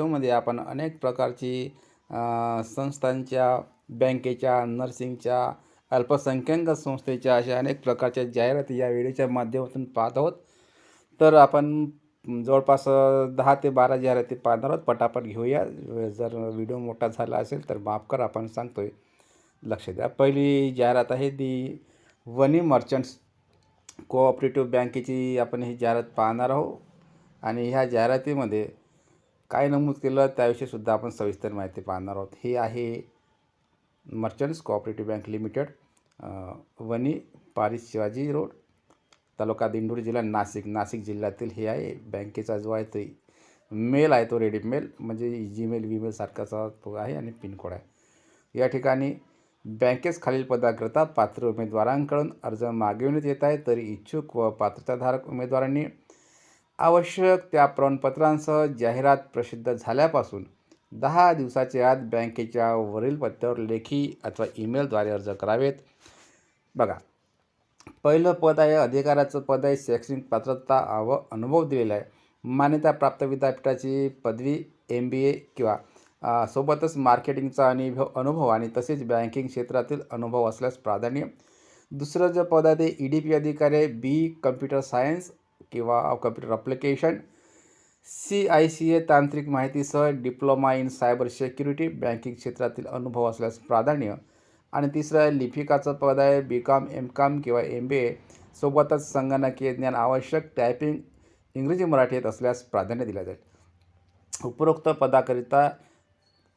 व्हिडिओमध्ये आपण अनेक प्रकारची संस्थांच्या बँकेच्या नर्सिंगच्या अल्पसंख्याक संस्थेच्या अशा अनेक प्रकारच्या जाहिराती या व्हिडिओच्या माध्यमातून पाहत आहोत. तर आपण जवळपास दहा ते बारा जाहिराती पाहणार आहोत. पटापट घेऊया. जर व्हिडिओ मोठा झाला असेल तर माफ कर आपण सांगतोय. लक्ष द्या. पहिली जाहिरात आहे दी वनी मर्चंट्स. कोऑपरेटिव्ह बँकेची आपण ही जाहिरात पाहणार आहोत. आणि ह्या जाहिरातीमध्ये काय नमूद केलं त्याविषयीसुद्धा आपण सविस्तर माहिती पाहणार आहोत. हे आहे merchants cooperative bank limited Vani Paris Shivaji road तालुका दिंडोरी जिल्हा नाशिक. नाशिक जिल्ह्यातील हे आहे बँकेचा जो आहे तो मेल आहे तो रेडी मेल म्हणजे जीमेल वीमेल सारखाचा तो आहे आणि पिनकोड आहे. या ठिकाणी बँकेस खालील पदाकरता पात्र उमेदवारांकडून अर्ज मागविण्यात येत आहे. तरी इच्छुक व पात्रताधारक उमेदवारांनी आवश्यक त्या प्रमाणपत्रांसह जाहिरात प्रसिद्ध झाल्यापासून दहा दिवसाच्या आत बँकेच्या वरील पत्त्यावर लेखी अथवा ईमेलद्वारे अर्ज करावेत. बघा पहिलं पद आहे अधिकाराचं पद आहे शैक्षणिक पात्रता व अनुभव दिलेला आहे. मान्यताप्राप्त विद्यापीठाची पदवी एम बी ए किंवा सोबतच मार्केटिंगचा अनुभव अनुभव आणि तसेच बँकिंग क्षेत्रातील अनुभव असल्यास प्राधान्य. दुसरं जे पद आहे ते ई डी पी अधिकारी बी कम्प्युटर सायन्स किंवा computer application C I C A तांत्रिक माहितीसह diploma in cyber security banking क्षेत्रातील अनुभव असल्यास प्राधान्य. आणि तिसरं लिपिकाचं पद आहे बी कॉम एम कॉम किंवा एम बी ए सोबतच संगणकीय ज्ञान आवश्यक टायपिंग इंग्रजी मराठीत असल्यास प्राधान्य दिलं जाईल. उपरोक्त पदाकरिता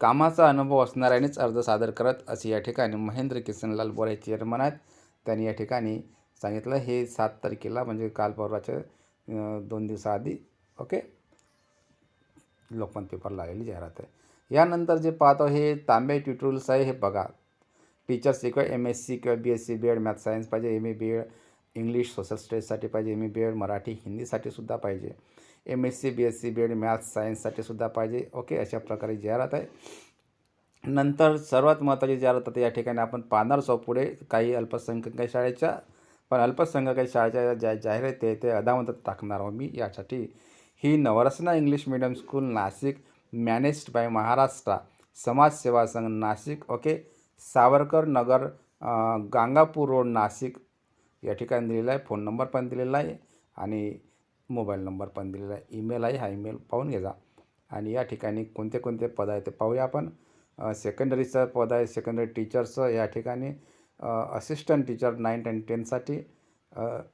कामाचा अनुभव असणाऱ्यानेच अर्ज सादर करत असे या ठिकाणी महेंद्र किसनलाल बोरे चेअरमन आहेत. त्यांनी या ठिकाणी सांगितलं हे सात तारखेला म्हणजे काल परवाच्या दोन दिवसाआधी ओके? लोकमत पेपरला आलेली जाहिरात आहे. यानंतर जे पाहतो हे तांबे ट्युटोरियल्स आहे हे बघा. टीचर्स किंवा एम एस सी किंवा B S C B Ed math science पाहिजे M A B Ed English social स्टडीजसाठी पाहिजे M A B Ed Marathi हिंदीसाठी सुद्धा पाहिजे. M S C B S C B Ed maths सायन्ससाठी सुद्धा पाहिजे okay? अशा प्रकारे जाहिरात आहे. नंतर सर्वात महत्त्वाची जाहिरात आता या ठिकाणी आपण पाहणार आहोत. पुढे काही अल्पसंख्याक शाळेच्या पण अल्पसंख्याक शाळेच्या ज्या जाहिरात आहे ते अदामतात टाकणार आहोत मी यासाठी. ही Navrasna English medium school Nashik managed by Maharashtra Samajseva Sangh Nashik okay? Savarkar Nagar Gangapur road Nashik. या ठिकाणी दिलेला आहे फोन नंबर पण दिलेला आहे आणि मोबाईल नंबर पण दिलेला आहे. ईमेल आहे हा ईमेल पाहून घ्या आणि या ठिकाणी कोणते कोणते पद आहे ते पाहूया आपण. सेकंडरीचं पद आहे सेकंडरी टीचरचं या ठिकाणी. असिस्टंट टीचर नाईन्थ अँड टेनसाठी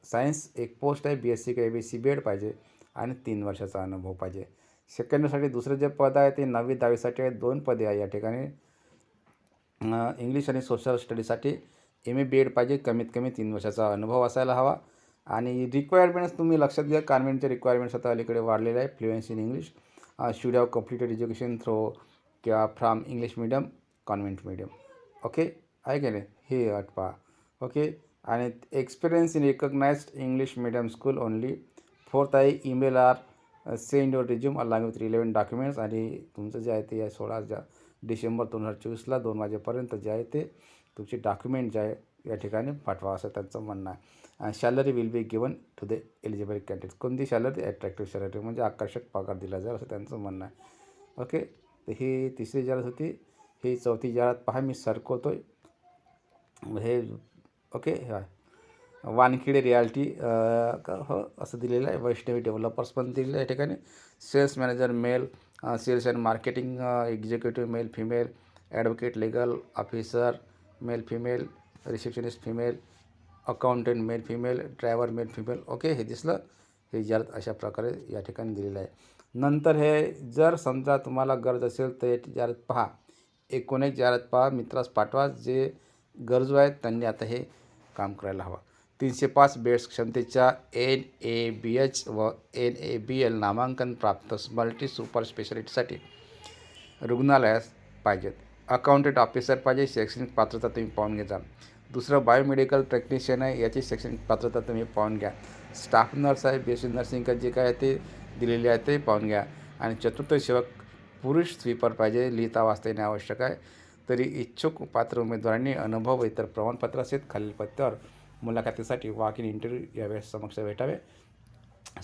सायन्स एक पोस्ट आहे बी एस सी किंवा बी सी बी एड पाहिजे आणि तीन वर्षाचा अनुभव पाहिजे. सेकंडसाठी दुसरं जे पद आहे ते नववी दहावीसाठी आहे. दोन पदे आहे या ठिकाणी. इंग्लिश आणि सोशल स्टडीसाठी एम ए बी एड पाहिजे. कमीत कमी तीन वर्षाचा अनुभव असायला हवा. आणि रिक्वायरमेंट्स तुम्ही लक्षात घ्या. कॉन्व्हेंटचे रिक्वायरमेंट्स आता अलीकडे वाढलेले आहे. Fluency in English should have completed education through किंवा from English medium convent medium okay आहे की नाही? हे अट पहा. ओके? आणि experience in recognized English medium school only fourth आहे email or send your resume along with eleven documents आणि तुमचं जे आहे ते या सोळा जा डिसेंबर दोन हजार चोवीसला दोन वाजेपर्यंत जे आहे ते तुमचे डॉक्युमेंट जे आहे या ठिकाणी पाठवा असं त्यांचं म्हणणं आहे. आणि salary will be given to the eligible candidate कोणती सॅलरी ॲट्रॅक्टिव्ह सॅलरी म्हणजे आकर्षक पगार दिला जाईल असं त्यांचं म्हणणं आहे. ओके? तर ही तिसरी जाहिरात होती. ही चौथी जाहिरात पहा मी सरकवतो आहे हे ओके हा. वानखिडे रियालिटी हो असं दिलेलं आहे. वैष्णवी डेव्हलपर्स पण दिलेलं आहे या ठिकाणी. Sales manager male sales and marketing executive male female advocate legal officer male female receptionist female accountant male female driver male female okay हे दिसलं. हे जाहिरात अशा प्रकारे या ठिकाणी दिलेलं आहे. नंतर हे जर समजा तुम्हाला गरज असेल तर याची जाहिरात पहा. एकूण एक जाहिरात पहा. मित्रास पाठवा. जे गरजू आहेत त्यांनी आता हे काम करायला हवं. तीनशे पाच बेड्स क्षमतेच्या एन ए बी एच व एन ए बी एल नामांकन प्राप्त मल्टी सुपर स्पेशालिटीसाठी रुग्णालयास पाहिजेत. अकाउंटंट ऑफिसर पाहिजे शैक्षणिक पात्रता तुम्ही पाहून घ्या. दुसरं बायोमेडिकल टेक्निशियन आहे याची शैक्षणिक पात्रता तुम्ही पाहून घ्या. स्टाफ नर्स आहे बी एस सी नर्सिंग जे काय आहे ते दिलेले आहे ते पाहून घ्या. आणि चतुर्थ सेवक पुरुष स्वीपर पाहिजे लिहिता वाचता येणे आवश्यक आहे. तरी इच्छुक पात्र उमेदवारांनी अनुभव इतर प्रमाणपत्र असेल खालील पत्त्यावर मुलाखतीसाठी वॉक इन इंटरव्ह्यू यावेळेस समक्ष भेटावे.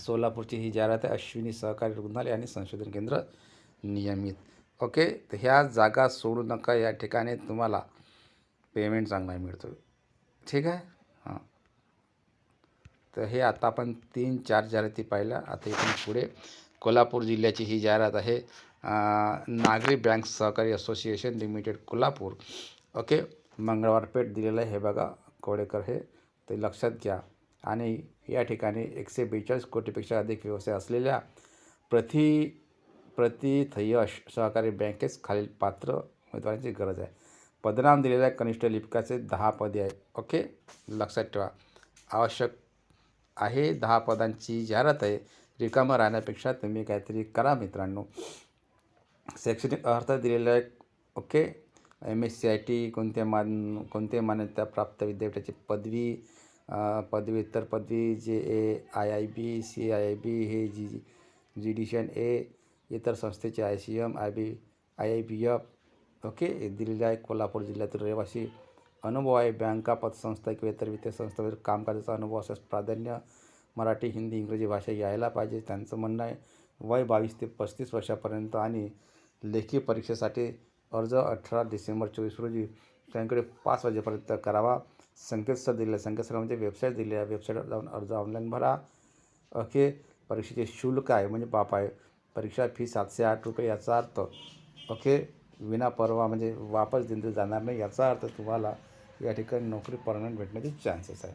सोलापूरची ही जाहिरात आहे अश्विनी सहकारी रुग्णालय आणि संशोधन केंद्र नियमित. ओके? तर ह्या जागा सोडू नका या ठिकाणी तुम्हाला पेमेंट चांगला मिळतो ठीक आहे? हां. तर हे आता आपण तीन चार जाहिराती पाहिल्या. आता इथून पुढे कोल्हापूर जिल्ह्याची ही जाहिरात आहे. नागरी बँक सहकारी association limited Kolhapur. Okay Mangalwar Peth दिलेलं आहे हे बघा कोडेकर हे. ते लक्षात घ्या. आणि या ठिकाणी एकशे बेचाळीस कोटीपेक्षा अधिक व्यवसाय असलेल्या प्रति प्रतिथयश सहकारी बँकेस खालील पात्र उमेदवारांची गरज आहे. पदनाम दिलेल्या कनिष्ठ लिपिकाचे दहा पदे आहे ओके लक्षात ठेवा. आवश्यक आहे दहा पदांची जाहिरात आहे. रिकामं राहण्यापेक्षा तुम्ही काहीतरी करा मित्रांनो. शैक्षणिक अर्हता दिलेला आहे okay M S C I T कोणत्या मान कोणत्या मान्यताप्राप्त विद्यापीठाची पदवी पदव्युत्तर पदवी जे A I I B C I I B हे जी जी डिशन ए इतर संस्थेचे I C M I B I I B F okay हे दिलेले आहे कोल्हापूर जिल्ह्यातील रहिवासी. अनुभव आहे बँका पतसंस्था किंवा इतर वित्तीय संस्थेवर कामकाजाचा अनुभव असल्यास प्राधान्य मराठी हिंदी इंग्रजी भाषा यायला पाहिजे. त्यांचं म्हणणं आहे वय बावीस ते पस्तीस वर्षापर्यंत आणि लेखी परीक्षेसाठी अर्ज अठरा डिसेंबर चोवीस रोजी त्यांकडे पाच वाजेपर्यंत करावा. संकेतस्थळ दिले आहे संकेतस्थळ म्हणजे वेबसाईट दिली आहे वेबसाईटवर जाऊन अर्ज ऑनलाईन भरा. ओके? परीक्षेचे शुल्क आहे म्हणजे बाप आहे. परीक्षा फी सातशे आठ रुपये याचा अर्थ. ओके? विना परवा म्हणजे वापस दिली जाणार नाही याचा अर्थ तुम्हाला या ठिकाणी नोकरी परमनंट भेटण्याचे चान्सेस आहे.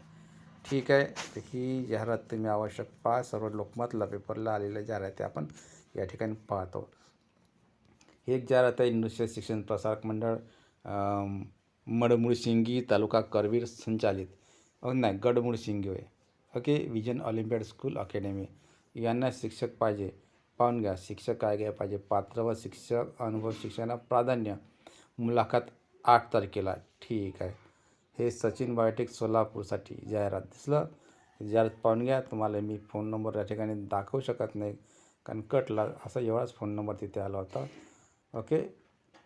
ठीक आहे. तर ही जाहिरात तुम्ही आवश्यक पहा. सर्व लोकमतला पेपरला आलेल्या जाहिराती आपण या ठिकाणी पाहतो. हे एक जाहिरात आहे इंडस्ट्रियल शिक्षण प्रसारक मंडळ मडमुळशिंगी तालुका करवीर संचालित. नाही गडमुळशिंगी होय okay vision olympiad school academy. यांना शिक्षक पाहिजे. पाहून घ्या शिक्षक काय घ्या पाहिजे. पात्र व शिक्षक अनुभव शिक्षणाला प्राधान्य. मुलाखत आठ तारखेला. ठीक आहे. हे सचिन बायोटेक सोलापूरसाठी जाहिरात दिसलं. जाहिरात पाहून घ्या. तुम्हाला मी फोन नंबर या ठिकाणी दाखवू शकत नाही. कारण कटला असा एवढाच फोन नंबर तिथे आला होता. ओके?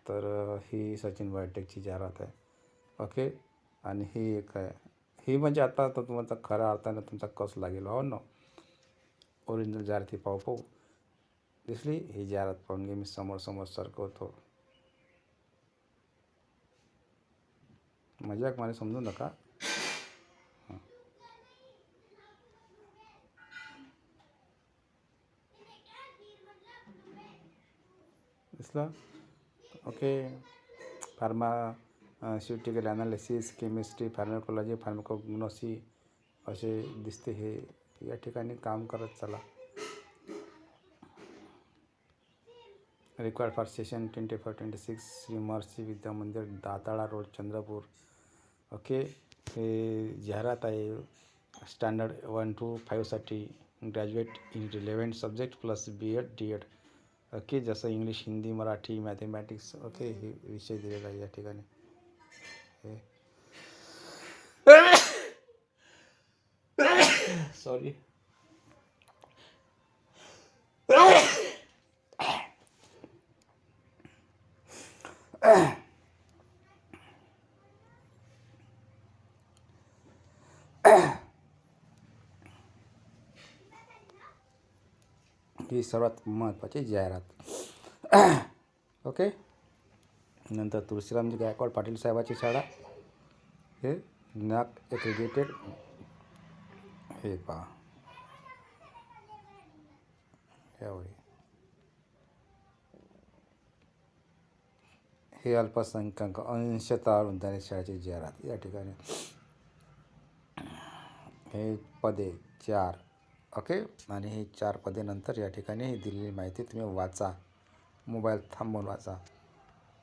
तर ही सचिन बायोटेकची जाहिरात आहे. ओके? आणि ही एक आहे. ही म्हणजे आता तर तुमचा खऱ्या अर्थानं तुमचा कस लागेल हो ना? ओरिजिनल जाहिराती पाहू पाहू. दिसली ही जाहिरात पाहून घे. मी समोर समोर सरकवतो मजाक मला समजू नका. दिसलं okay pharmaceutical analysis chemistry pharmacology pharmacognosy असे दिसते हे. या ठिकाणी काम करत चला. Required for session twenty four twenty six Shri Maharshi Vidya Mandir Datala road Chandrapur. Okay हे जाहिरात आहे. Standard one two फाईव्हसाठी graduate in relevant subject plus B Ed D Ed okay जसं English Hindi Marathi mathematics okay हे विषय दिलेला आहे या ठिकाणी सॉरी ही सर्वात महत्त्वाची जाहिरात. ओके? नंतर तुळशीरामजी गायकवाड पाटील साहेबाची शाळा. हे नॅक एक्रिडेटेड हे पहा. यावेळी हे अल्पसंख्याक अंशता अनुदानित शाळेची जाहिरात. या ठिकाणी हे पदे चार. ओके? आणि हे चार पदे नंतर या ठिकाणी ही दिलेली माहिती तुम्ही वाचा. मोबाईल थांबवून वाचा.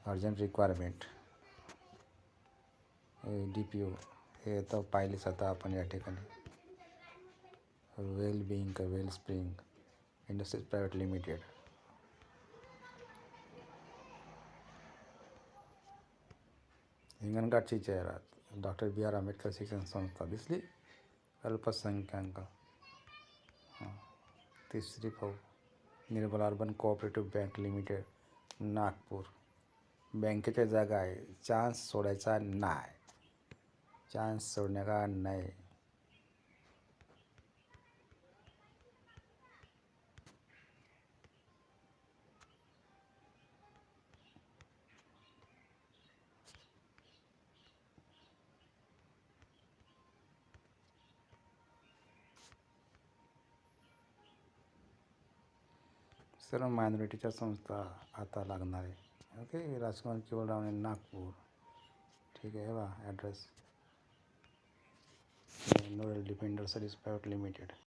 Urgent requirement. D P O. हे तर पाहिलेच आता आपण या ठिकाणी. Well being well spring industries private limited. हिंगणघाटची जाहिरात. डॉक्टर बी आर आंबेडकर शिक्षण संस्था दिसली. अल्पसंख्याक तिसरी फाऊ Nirmal urban cooperative bank limited Nagpur. बँकेच्या जागा आहे चान्स सोडायचा नाही. चान्स सोडण्याचा नाही. सर्व मायनॉरिटीच्या संस्था आता लागणार आहे. ओके राजकुमार केवळ रावणे नागपूर. ठीक आहे बा ॲड्रेस नोडल डिपेंडर सर्व्हिस प्रायव्हेट लिमिटेड.